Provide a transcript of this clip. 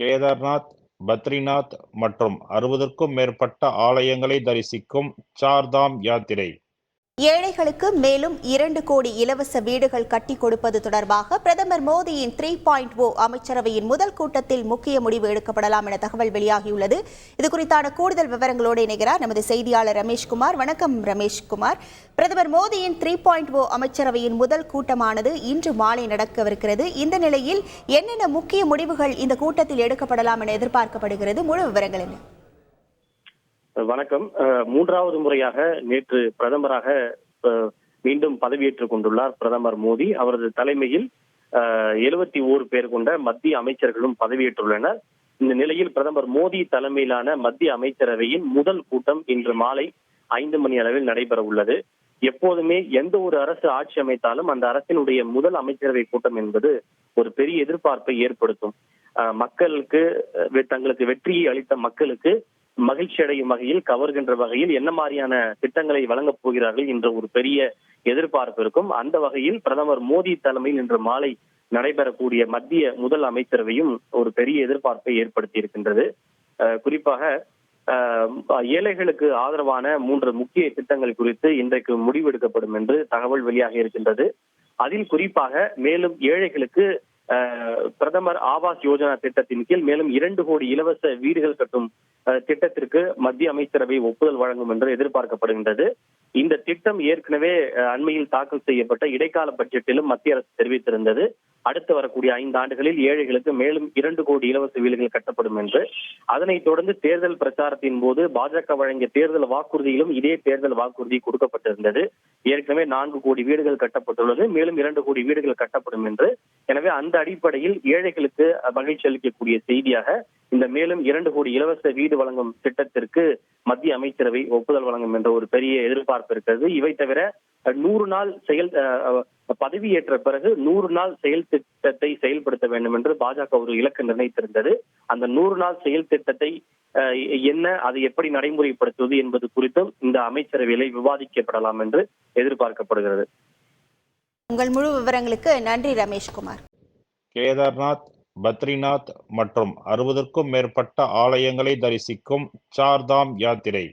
கேதார்நாத் பத்ரிநாத் மற்றும் அறுபதற்கும் மேற்பட்ட ஆலயங்களை தரிசிக்கும் சார்தாம் யாத்திரை. ஏழைகளுக்கு மேலும் இரண்டு கோடி இலவச வீடுகள் கட்டி கொடுப்பது தொடர்பாக பிரதமர் மோடியின் த்ரீ பாயிண்ட் ஓ அமைச்சரவையின் முதல் கூட்டத்தில் முக்கிய முடிவு எடுக்கப்படலாம் என தகவல் வெளியாகியுள்ளது. இது குறித்தான கூடுதல் விவரங்களோடு இணைகிறார் நமது செய்தியாளர் ரமேஷ்குமார் வணக்கம் ரமேஷ்குமார் பிரதமர் மோடியின் த்ரீ பாயிண்ட் ஓ அமைச்சரவையின் முதல் கூட்டமானது இன்று மாலை நடக்கவிருக்கிறது. இந்த நிலையில் என்னென்ன முக்கிய முடிவுகள் இந்த கூட்டத்தில் எடுக்கப்படலாம் என எதிர்பார்க்கப்படுகிறது? முழு விவரங்கள் என்ன? வணக்கம். மூன்றாவது முறையாக நேற்று பிரதமராக மீண்டும் பதவியேற்றுக் கொண்டுள்ளார் பிரதமர் மோடி. அவரது தலைமையில் எழுபத்தி ஓரு பேர் கொண்ட மத்திய அமைச்சர்களும் பதவியேற்றுள்ளனர். இந்த நிலையில் பிரதமர் மோடி தலைமையிலான மத்திய அமைச்சரவையின் முதல் கூட்டம் இன்று மாலை ஐந்து மணி அளவில் நடைபெற உள்ளது. எப்போதுமே எந்த ஒரு அரசு ஆட்சி அமைத்தாலும் அந்த அரசினுடைய முதல் அமைச்சரவை கூட்டம் என்பது ஒரு பெரிய எதிர்பார்ப்பை ஏற்படுத்தும். மக்களுக்கு தங்களுக்கு வெற்றியை அளித்த மக்களுக்கு மகிழ்ச்சி அடையும் வகையில் கவர்கின்ற வகையில் என்ன மாதிரியான திட்டங்களை வழங்கப் போகிறார்கள் என்ற ஒரு பெரிய எதிர்பார்ப்பு இருக்கும். அந்த வகையில் பிரதமர் மோடி தலைமையில் இன்று மாலை நடைபெறக்கூடிய மத்திய முதல் அமைச்சரவையும் ஒரு பெரிய எதிர்பார்ப்பை ஏற்படுத்தி இருக்கின்றது. அஹ் குறிப்பாக ஏழைகளுக்கு ஆதரவான மூன்று முக்கிய திட்டங்கள் குறித்து இன்றைக்கு முடிவெடுக்கப்படும் என்று தகவல் வெளியாக இருக்கின்றது. அதில் குறிப்பாக மேலும் ஏழைகளுக்கு அஹ், பிரதமர் ஆவாஸ் யோஜனா திட்டத்தின் கீழ் மேலும் இரண்டு கோடி இலவச வீடுகள் கட்டும் திட்டத்திற்கு மத்திய அமைச்சரவை ஒப்புதல் வழங்கும் என்று எதிர்பார்க்கப்படுகின்றது. இந்த திட்டம் ஏற்கனவே அண்மையில் தாக்கல் செய்யப்பட்ட இடைக்கால பட்ஜெட்டிலும் மத்திய அரசு தெரிவித்திருந்தது. அடுத்து வரக்கூடிய ஐந்து ஆண்டுகளில் ஏழைகளுக்கு மேலும் இரண்டு கோடி இலவச வீடுகள் கட்டப்படும் என்று. அதனைத் தொடர்ந்து தேர்தல் பிரச்சாரத்தின் போது பாஜக வழங்கிய தேர்தல் வாக்குறுதியிலும் இதே தேர்தல் வாக்குறுதி கொடுக்கப்பட்டிருந்தது. ஏற்கனவே நான்கு கோடி வீடுகள் கட்டப்பட்டுள்ளது. மேலும் இரண்டு கோடி வீடுகள் கட்டப்படும் என்று எனவே அந்த அடிப்படையில் ஏழைகளுக்கு மகிழ்ச்சி அளிக்கக்கூடிய செய்தியாக இந்த மேலும் இரண்டு கோடி இலவச வீடு வழங்கும் திட்டத்திற்கு மத்திய அமைச்சரவை ஒப்புதல் வழங்கும் என்ற ஒரு பெரிய எதிர்பார்ப்பு இருக்கிறது. இவை தவிர நூறு நாள் செயல் பதவியேற்ற பிறகு நூறு நாள் செயல் திட்டத்தை செயல்படுத்த வேண்டும் என்று பாஜக ஒரு இலக்கு நிர்ணயித்திருந்தது. அந்த நூறு நாள் செயல் திட்டத்தை அஹ், என்ன அதை எப்படி நடைமுறைப்படுத்துவது என்பது குறித்தும் இந்த அமைச்சரவையிலே விவாதிக்கப்படலாம் என்று எதிர்பார்க்கப்படுகிறது. உங்கள் முழு விவரங்களுக்கு நன்றி ரமேஷ்குமார். கேதார்நாத் பத்ரிநாத் மற்றும் அறுபதற்கும் மேற்பட்ட ஆலயங்களை தரிசிக்கும் சார்தாம் யாத்திரை.